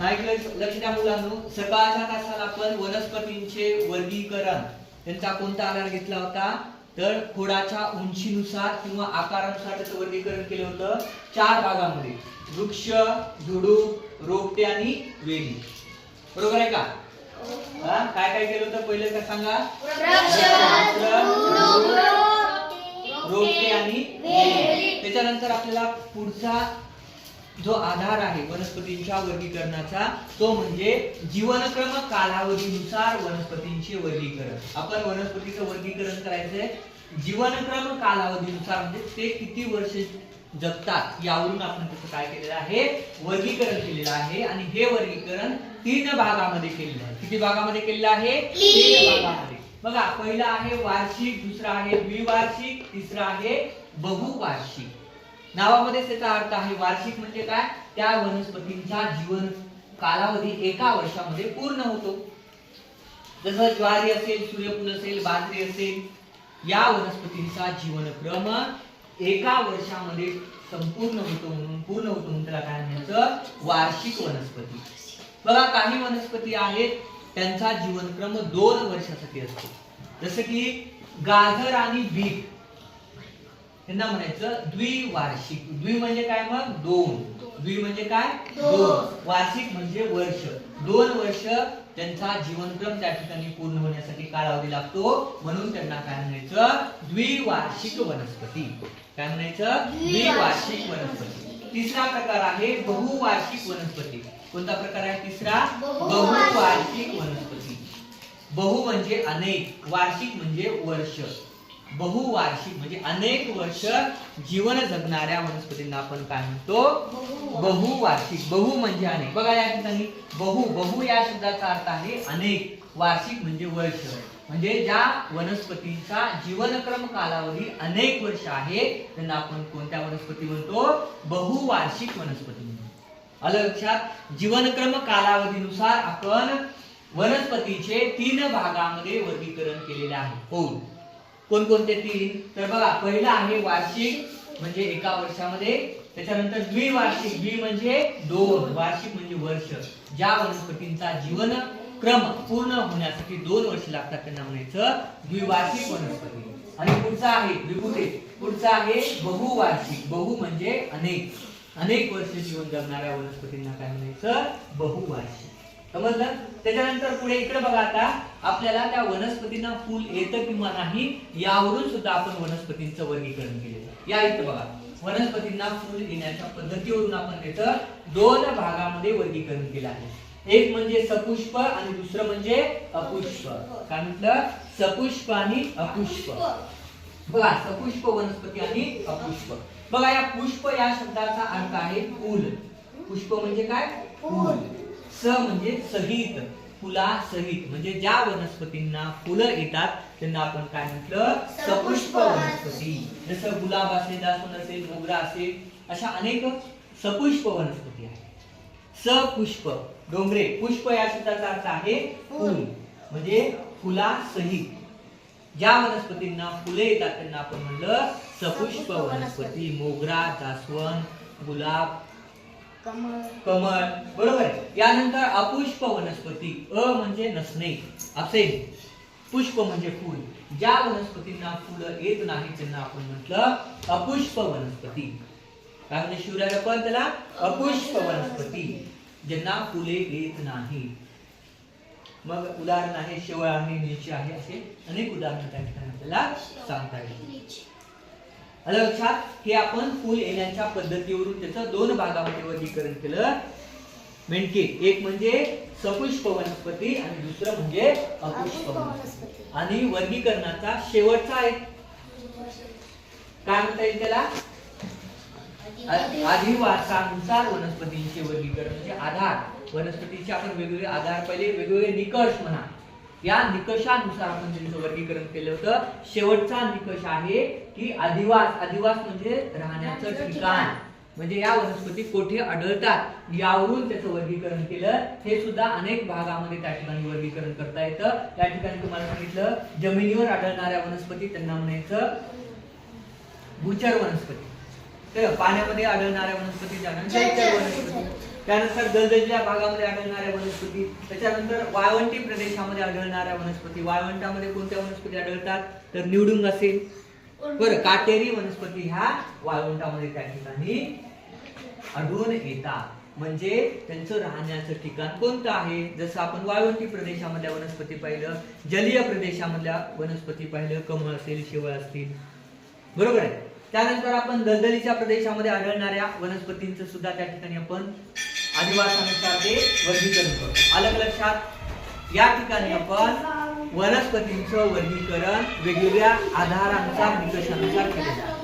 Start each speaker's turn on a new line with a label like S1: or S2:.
S1: हा एक लक्ष द्या मुलांनो. सकाळच्या तासाला आपण वनस्पतींचे वर्गीकरण त्यांचा कोणता आधार घेतला होता? तर खोडाच्या उंचीनुसार किंवा आकारानुसार त्याचं वर्गीकरण केलं होतं. चार भागामध्ये. वृक्ष झुडूप रोपटे आणि वेली. बरोबर आहे का? हा? काय काय केलं होतं पहिलं काय सांगा? रोपटे आणि. त्याच्यानंतर आपल्याला पुढचा जो आधार आहे वनस्पतींच्या वर्गीकरणाचा तो म्हणजे जीवनक्रम कालावधीनुसार वनस्पतींचे वर्गीकरण. आपण वनस्पतीचं वर्गीकरण करायचंय. जीवनक्रम कालावधीनुसार म्हणजे ते किती वर्ष जगतात यावरून आपण त्याचं काय केलेलं आहे? वर्गीकरण केलेलं आहे. आणि हे वर्गीकरण तीन भागामध्ये केलेलं आहे. किती भागामध्ये केलेलं आहे? तीन भागामध्ये. बघा पहिला आहे वार्षिक दुसरा आहे द्विवार्षिक तिसरा आहे बहुवार्षिक. नावामध्येच त्याचा अर्थ आहे वार्षिक म्हणजे काय? त्या वनस्पतींचा जीवन कालावधी एका वर्षामध्ये पूर्ण होतो. जसं ज्वारी असेल सूर्यफूल असेल बाजरी असेल या वनस्पतींचा जीवनक्रम एका वर्षामध्ये संपूर्ण होतो म्हणून पूर्ण होतो म्हणून त्याला काय म्हणायचं? वार्षिक वनस्पती. बघा काही वनस्पती आहेत त्यांचा जीवनक्रम दोन वर्षासाठी असतो. जसं की गाजर आणि बीट. त्यांना म्हणायचं द्विवार्षिक. द्वि म्हणजे काय मग? दोन. द्वि म्हणजे काय? दोन. वार्षिक म्हणजे वर्ष. दोन वर्ष त्यांचा जीवनक्रम त्या ठिकाणी पूर्ण होण्यासाठी कालावधी लागतो. म्हणून त्यांना काय म्हणायचं? द्विवार्षिक वनस्पती. काय म्हणायचं? द्विवार्षिक वनस्पती. तिसरा प्रकार आहे बहुवार्षिक वनस्पती. कोणता प्रकार आहे तिसरा? बहुवार्षिक वनस्पती. बहु म्हणजे अनेक वार्षिक म्हणजे वर्ष. बहुवार्षिक म्हणजे अनेक वर्ष जीवन जगणाऱ्या वनस्पतींना आपण काय म्हणतो? बहुवार्षिक. बहु म्हणजे अनेक. बघा या ठिकाणी. बहु. बहु या शब्दाचा अर्थ आहे अनेक. वार्षिक म्हणजे वर्ष. म्हणजे ज्या वनस्पतींचा जीवनक्रम कालावधी अनेक वर्ष आहे त्यांना आपण कोणत्या वनस्पती म्हणतो? बहुवार्षिक वनस्पती म्हणतो. आलं लक्षात? जीवनक्रम कालावधीनुसार आपण वनस्पतीचे तीन भागामध्ये वर्गीकरण केलेले आहे. हो कोणकोणते तीन? तर बघा पहिला आहे वार्षिक म्हणजे एका वर्षामध्ये. त्याच्यानंतर द्विवार्षिक द्वि म्हणजे दोन. वार्षिक म्हणजे वर्ष. ज्या वनस्पतींचा जीवन क्रम पूर्ण होण्यासाठी दोन वर्ष लागतात त्यांना म्हणायचं द्विवार्षिक वनस्पती. आणि पुढचा आहे विपुटे पुढचा आहे बहुवार्षिक. बहु म्हणजे अनेक. अनेक वर्ष जीवन जगणाऱ्या वनस्पतींना काय म्हणायचं? बहुवार्षिक. समजलं? त्याच्यानंतर पुढे इकडे बघा आता आपल्याला त्या वनस्पतींना फूल येतं किंवा नाही यावरून सुद्धा आपण वनस्पतींचं वर्गीकरण केलेलं या इथं बघा. वनस्पतींना फूल येण्याच्या पद्धतीवरून आपण त्याचं दोन भागामध्ये वर्गीकरण केलं आहे. एक म्हणजे सपुष्प आणि दुसरं म्हणजे अपुष्प. काय म्हटलं? सपुष्प आणि अपुष्प. बघा सपुष्प वनस्पती आणि अपुष्प. बघा या पुष्प या शब्दाचा अर्थ आहे फूल. पुष्प म्हणजे काय? फूल. स म्हणजे सहित फुला सहित. म्हणजे ज्या वनस्पतींना फुलं येतात त्यांना आपण काय म्हटलं? सपुष्प वनस्पती. जसं गुलाब असेल जास्वंद असेल मोगरा असेल अशा अनेक सपुष्प वनस्पती आहेत. सपुष्प डोंगरे. पुष्प या शब्दाचा अर्थ आहे फुल. म्हणजे फुला सहित. ज्या वनस्पतींना फुले येतात त्यांना आपण म्हणलं सपुष्प वनस्पती. मोगरा जास्वंद गुलाब कमळ. बरोबर आहे. यानंतर अपुष्प वनस्पती. अ म्हणजे नसणे. असेल पुष्प म्हणजे फुल. ज्या वनस्पतींना फुलं येत नाही त्यांना आपण म्हटलं अपुष्प वनस्पती. काय म्हणजे शिवराज पण त्याला? अपुष्प वनस्पती. ज्यांना फुले येत नाही. मग उदाहरण आहे शेवळ आहे मिरची आहे असे अनेक उदाहरण त्या ठिकाणी आपल्याला सांगता येईल. आलं लक्षात हे आपण फुल येण्याच्या पद्धतीवरून त्याचं दोन भागामध्ये वर्गीकरण केलं. मेंढके एक म्हणजे सपुष्प वनस्पती आणि दुसरं म्हणजे अपुष्प वनस्पती आणि वर्गीकरणाचा शेवटचा एक काय म्हणता येईल त्याला? आदिवासानुसार वनस्पतींचे वर्गीकरण म्हणजे आधार. वनस्पतीचे आपण वेगवेगळे आधार पहिले वेगवेगळे निकष म्हणा. या निकषानुसार आपण त्यांचं वर्गीकरण केलं होतं. शेवटचा निकष आहे की आदिवास. आदिवास म्हणजे राहण्याचं ठिकाण. म्हणजे या वनस्पती कोठे आढळतात यावरून त्याचं वर्गीकरण केलं. हे सुद्धा अनेक भागामध्ये त्या ठिकाणी वर्गीकरण करता येतं. त्या ठिकाणी तुम्हाला सांगितलं जमिनीवर आढळणाऱ्या वनस्पती त्यांना म्हणायचं भूचर वनस्पती. तर पाण्यामध्ये आढळणाऱ्या वनस्पती जलचर वनस्पती. त्यानंतर दलदलीच्या भागामध्ये आढळणाऱ्या वनस्पती त्याच्यानंतर वाळवंटी प्रदेशामध्ये आढळणाऱ्या वनस्पती. वाळवंटामध्ये कोणत्या वनस्पती आढळतात? तर निवडुंग असेल. बरं काटेरी वनस्पती ह्या वाळवंटामध्ये त्या ठिकाणी आढळून येतात. म्हणजे त्यांचं राहण्याचं ठिकाण कोणतं आहे? जसं आपण वाळवंटी प्रदेशामधल्या वनस्पती पाहिलं जलीय प्रदेशामधल्या वनस्पती पाहिलं कमळ असेल शेवळ असतील. बरोबर आहे? त्यानंतर आपण दलदलीच्या प्रदेशामध्ये आढळणाऱ्या वनस्पतींचं सुद्धा त्या ठिकाणी आपण आदिवासानुसार ते वर्गीकरण करतो. अलग लक्षात या ठिकाणी आपण वनस्पतींचं वर्गीकरण वेगवेगळ्या आधारांचा निकषानुसार केलेलं आहे.